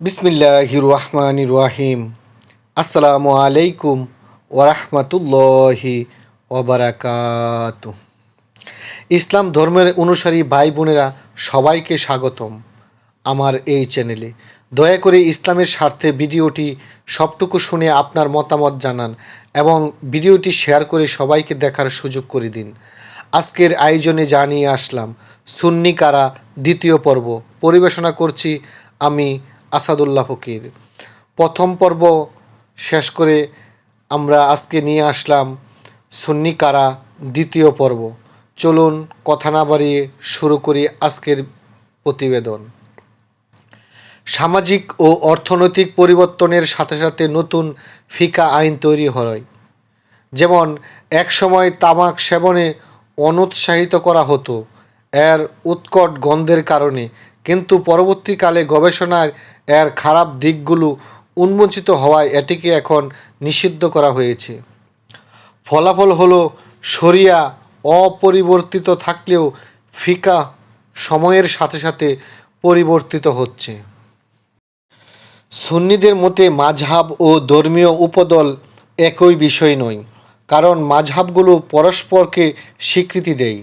বিসমিল্লাহ রহমান রাহিম আসসালামু আলাইকুম ওরহমতুল্লাহি ওবরাকাত ইসলাম ধর্মের অনুসারী ভাই বোনেরা সবাইকে স্বাগতম আমার এই চ্যানেলে। দয়া করে ইসলামের স্বার্থে ভিডিওটি সবটুকু শুনে আপনার মতামত জানান এবং ভিডিওটি শেয়ার করে সবাইকে দেখার সুযোগ করে দিন। আজকের আয়োজনে জানিয়ে আসলাম, সুন্নি কারা দ্বিতীয় পর্ব। পরিবেশনা করছি আমি আসাদুল্লাহ ফকির। প্রথম পর্ব শেষ করে আমরা আজকে নিয়ে আসলাম সুন্নি কারা দ্বিতীয় পর্ব। চলুন কথা না বাড়িয়ে শুরু করি আজকের প্রতিবেদন। সামাজিক ও অর্থনৈতিক পরিবর্তনের সাথে সাথে নতুন ফিকা আইন তৈরি হয়। যেমন, একসময় তামাক সেবনে অনুৎসাহিত করা হতো। এর উৎকট গন্ধের কারণে কিন্তু পরবর্তীকালে গবেষণায় এর খারাপ দিকগুলো উন্মোচিত হওয়ায় এটিকে এখন নিষিদ্ধ করা হয়েছে। ফলাফল হলো, শরিয়া অপরিবর্তিত থাকলেও ফিকা সময়ের সাথে সাথে পরিবর্তিত হচ্ছে। সুন্নিদের মতে মাঝহাব ও ধর্মীয় উপদল একই বিষয় নয়, কারণ মাঝহাবগুলো পরস্পরকে স্বীকৃতি দেয়।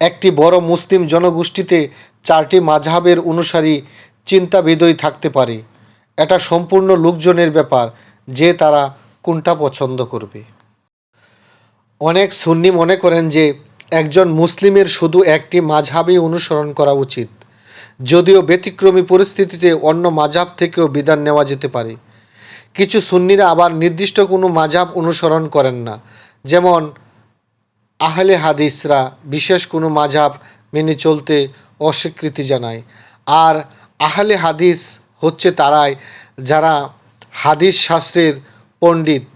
একটি বড় মুসলিম জনগোষ্ঠীতে চারটি মাঝহাবের অনুসারী চিন্তাবিদই থাকতে পারে। এটা সম্পূর্ণ লোকজনের ব্যাপার, যে তারা কোনটা পছন্দ করবে। অনেক সুন্নি মনে করেন যে, একজন মুসলিমের শুধু একটি মাঝহাবই অনুসরণ করা উচিত। যদিও ব্যতিক্রমী পরিস্থিতিতে অন্য মাঝাব থেকেও বিধান নেওয়া যেতে পারে। কিছু সুন্নিরা আবার নির্দিষ্ট কোনো মাঝাব অনুসরণ করেন না। যেমন আহলে হাদিসরা বিশেষ কোনো মাঝাব মেনে চলতে অস্বীকৃতি জানায়। আর আহলে হাদিস হচ্ছে তারাই যারা হাদিস শাস্ত্রের পণ্ডিত।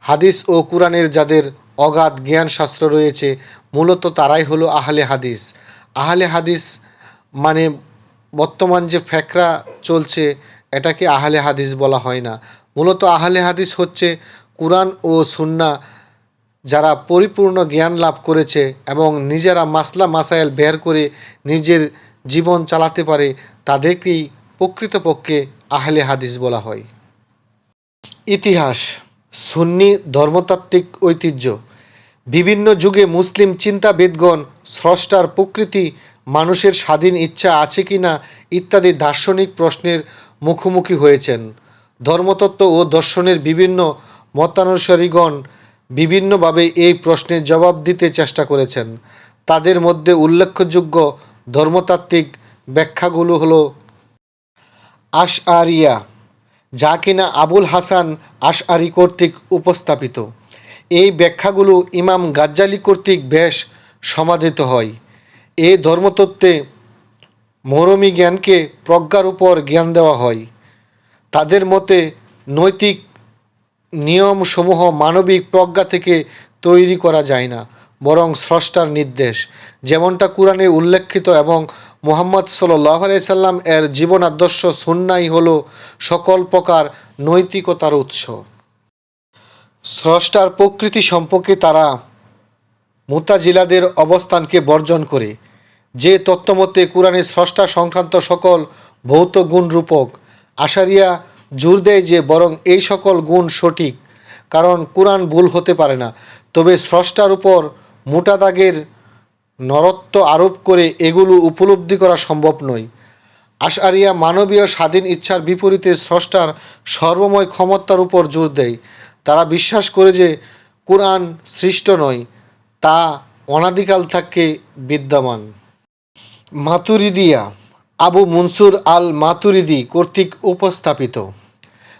হাদিস ও কোরআনের যাদের অগাধ জ্ঞান শাস্ত্র রয়েছে, মূলত তারাই হলো আহলে হাদিস। আহলে হাদিস মানে বর্তমান যে ফ্যাকরা চলছে, এটাকে আহলে হাদিস বলা হয় না। মূলত আহলে হাদিস হচ্ছে কোরআন ও সুন্না যারা পরিপূর্ণ জ্ঞান লাভ করেছে এবং নিজেরা মাসলা মাসাইল বের করে নিজের জীবন চালাতে পারে, তাদেরকেই প্রকৃতপক্ষে আহলে হাদিস বলা হয়। ইতিহাস, সুন্নি ধর্মতাত্ত্বিক ঐতিহ্য। বিভিন্ন যুগে মুসলিম চিন্তাবিদগণ স্রষ্টার প্রকৃতি, মানুষের স্বাধীন ইচ্ছা আছে কি না ইত্যাদি দার্শনিক প্রশ্নের মুখোমুখি হয়েছেন। ধর্মতত্ত্ব ও দর্শনের বিভিন্ন মতানুসারীগণ বিভিন্নভাবে এই প্রশ্নের জবাব দিতে চেষ্টা করেছেন। তাদের মধ্যে উল্লেখযোগ্য ধর্মতাত্ত্বিক ব্যাখ্যাগুলো হলো আশআরিয়া, যা কিনা আবুল হাসান আশআরি কর্তৃক উপস্থাপিত। এই ব্যাখ্যাগুলো ইমাম গাজ্জালি কর্তৃক বেশ সমাধিত হয়। এই ধর্মতত্ত্বে মরমী জ্ঞানকে প্রজ্ঞার উপর জ্ঞান দেওয়া হয়। তাদের মতে নৈতিক নিয়মসমূহ মানবিক প্রজ্ঞা থেকে তৈরি করা যায় না, বরং স্রষ্টার নির্দেশ। যেমনটা কোরআনে উল্লেখিত এবং মোহাম্মদ সাল্লাহ সাল্লাম এর জীবন আদর্শ সুন্নাই হল সকল প্রকার নৈতিকতার উৎস। স্রষ্টার প্রকৃতি সম্পর্কে তারা মুতাজিলাদের অবস্থানকে বর্জন করে। যে তত্ত্বমতে কোরআনে স্রষ্টা সংক্রান্ত সকল ভৌত গুণ রূপক, আশারিয়া জোর দেয় যে বরং এই সকল গুণ সঠিক, কারণ কোরআন ভুল হতে পারে না। তবে স্রষ্টার উপর মোটা দাগের নরত্ব আরোপ করে এগুলো উপলব্ধি করা সম্ভব নয়। আশারিয়া মানবীয় স্বাধীন ইচ্ছার বিপরীতে স্রষ্টার সর্বময় ক্ষমতার উপর জোর দেয়। তারা বিশ্বাস করে যে কোরআন সৃষ্ট নয়, তা অনাদিকাল থাকে বিদ্যমান। মাতুরিদিয়া, আবু মনসুর আল মাতুরিদি কর্তৃক উপস্থাপিত।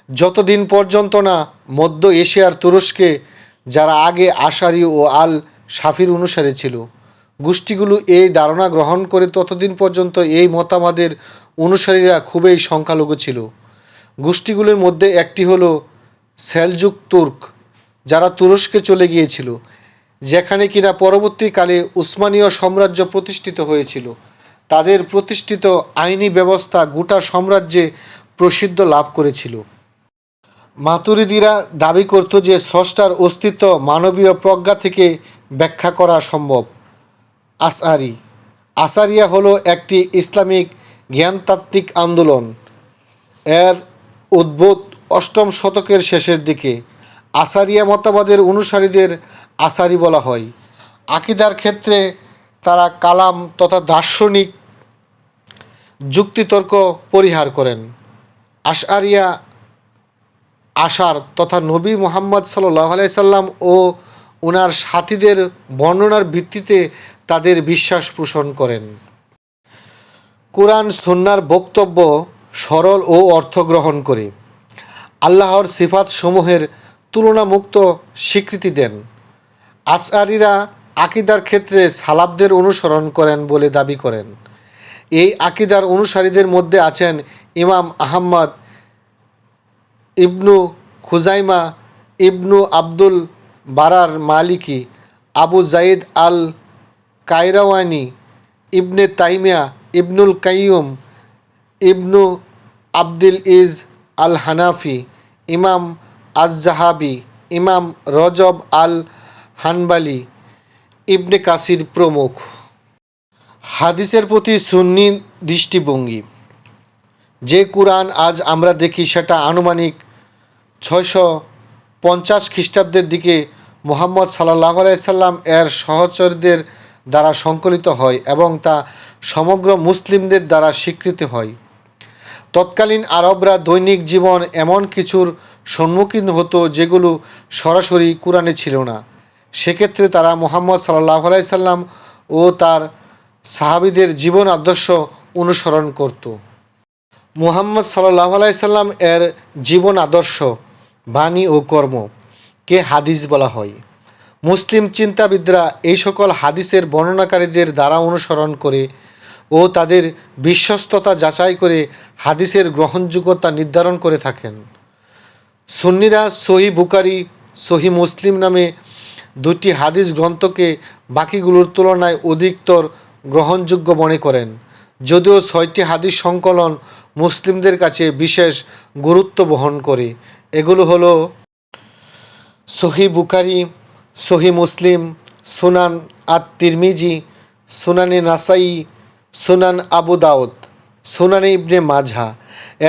যতদিন পর্যন্ত না মধ্য এশিয়ার তুরস্কে, যারা আগে আশারি ও আল সাফির অনুসারে ছিল, গোষ্ঠীগুলো এই ধারণা গ্রহণ করে ততদিন পর্যন্ত এই মতামতের অনুসারীরা খুবই সংখ্যালঘু ছিল। গোষ্ঠীগুলির মধ্যে একটি হলো সেলজুক তুর্ক, যারা তুরস্কে চলে গিয়েছিল, যেখানে কিনা পরবর্তীকালে উসমানীয় সাম্রাজ্য প্রতিষ্ঠিত হয়েছিল। তাদের প্রতিষ্ঠিত আইনি ব্যবস্থা গোটা সাম্রাজ্যে প্রসিদ্ধ লাভ করেছিল। মাতুরিদিরা দাবি করত যে স্রষ্টার অস্তিত্ব মানবীয় প্রজ্ঞা থেকে ব্যাখ্যা করা সম্ভব। আসআরি আসারিয়া হলো একটি ইসলামিক জ্ঞানতাত্ত্বিক আন্দোলন। এর উদ্ভূত অষ্টম শতকের শেষের দিকে আসারিয়া মতবাদের অনুসারীদের আসারি বলা হয়। আকিদার ক্ষেত্রে তারা কালাম তথা দার্শনিক যুক্তিতর্ক পরিহার করেন। আশআরিয়া আশার তথা নবী মোহাম্মদ সাল্লাহ সাল্লাম ও ওনার সাথীদের বর্ণনার ভিত্তিতে তাদের বিশ্বাস পোষণ করেন। কোরআন সন্ন্যার বক্তব্য সরল ও অর্থ গ্রহণ করে। আল্লাহর সিফাত সমূহের তুলনামুক্ত স্বীকৃতি দেন। আশআরিরা আকিদার ক্ষেত্রে সালাবদের অনুসরণ করেন বলে দাবি করেন। এই আকিদার অনুসারীদের মধ্যে আছেন Imam Ahmad Ibn Khuzaymah, Ibn Abdul Barr Maliki, Abu Zaid al Qayrawani, Ibn Taymiyyah, Ibnul Qayyim, Ibn Abdul Izz al Hanafi, ইমাম আজ জাহাবি, ইমাম রজব আল হানবালি, ইবনে কাসির প্রমুখ। হাদিসের প্রতি সুন্নি দৃষ্টিভঙ্গি। যে কোরআন আজ আমরা দেখি সেটা আনুমানিক ছয়শো পঞ্চাশ খ্রিস্টাব্দের দিকে মোহাম্মদ সাল্লাহ আলাইসাল্লাম এর সহচরদের দ্বারা সংকলিত হয় এবং তা সমগ্র মুসলিমদের দ্বারা স্বীকৃত হয়। তৎকালীন আরবরা দৈনিক জীবন এমন কিছুর সম্মুখীন হতো যেগুলো সরাসরি কোরআনে ছিল না। সেক্ষেত্রে তারা মোহাম্মদ সাল্লাহ আলাইসাল্লাম ও তার সাহাবিদের জীবন আদর্শ অনুসরণ করত। মুহাম্মদ সাল্লাহ সাল্লাম এর জীবন আদর্শ, বাণী ও কর্ম কে হাদিস বলা হয়। মুসলিম চিন্তাবিদরা এই সকল হাদিসের বর্ণনাকারীদের দ্বারা অনুসরণ করে ও তাদের বিশ্বস্ততা যাচাই করে হাদিসের গ্রহণযোগ্যতা নির্ধারণ করে থাকেন। সুন্নিরা সহি বুকারি সহি মুসলিম নামে দুটি হাদিস গ্রন্থকে বাকিগুলোর তুলনায় অধিকতর গ্রহণযোগ্য মনে করেন। যদিও ছয়টি হাদিস সংকলন মুসলিমদের কাছে বিশেষ গুরুত্ব বহন করে। এগুলো হলো সহি বুকারি সহি মুসলিম, সুনান আত তিরমিজি সুনানে নাসাই, সুনান আবু দাউদ, সুনানে ইবনে মাঝা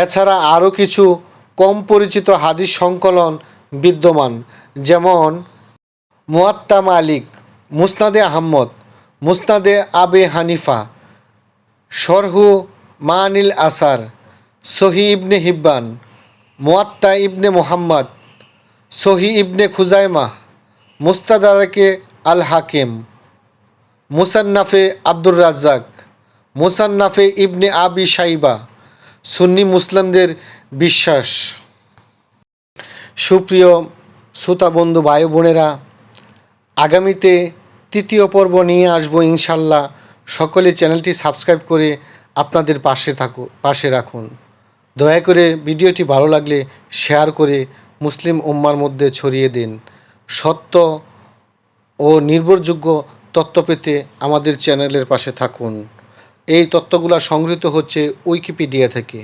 এছাড়া আরও কিছু কম পরিচিত হাদিস সংকলন বিদ্যমান, যেমন মুয়াত্তা মালিক মুসনাদে আহম্মদ মুসনাদে আবে হানিফা শরহু মানিল আসার, সহি ইবনে হিব্বান, মোয়াত্তা ইবনে মোহাম্মদ, সহি ইবনে খুজাইমা, মুস্তাদারকে আল হাকিম, মুসান্নাফে আব্দুর রাজ্জাক, মুসান্নাফে ইবনে আবি সাইবা সুন্নি মুসলিমদের বিশ্বাস। সুপ্রিয় শ্রোতাবন্ধু ভাই বোনেরা আগামীতে তৃতীয় পর্ব নিয়ে আসব ইনশাল্লাহ। সকলে চ্যানেলটি সাবস্ক্রাইব করে আপনাদের পাশে থাকু, পাশে রাখুন। দয়া করে ভিডিওটি ভালো লাগলে শেয়ার করে মুসলিম উম্মার মধ্যে ছড়িয়ে দিন। সত্য ও নির্ভরযোগ্য তথ্য পেতে আমাদের চ্যানেলের পাশে থাকুন। এই তথ্যগুলো সংগৃহীত হচ্ছে উইকিপিডিয়া থেকে।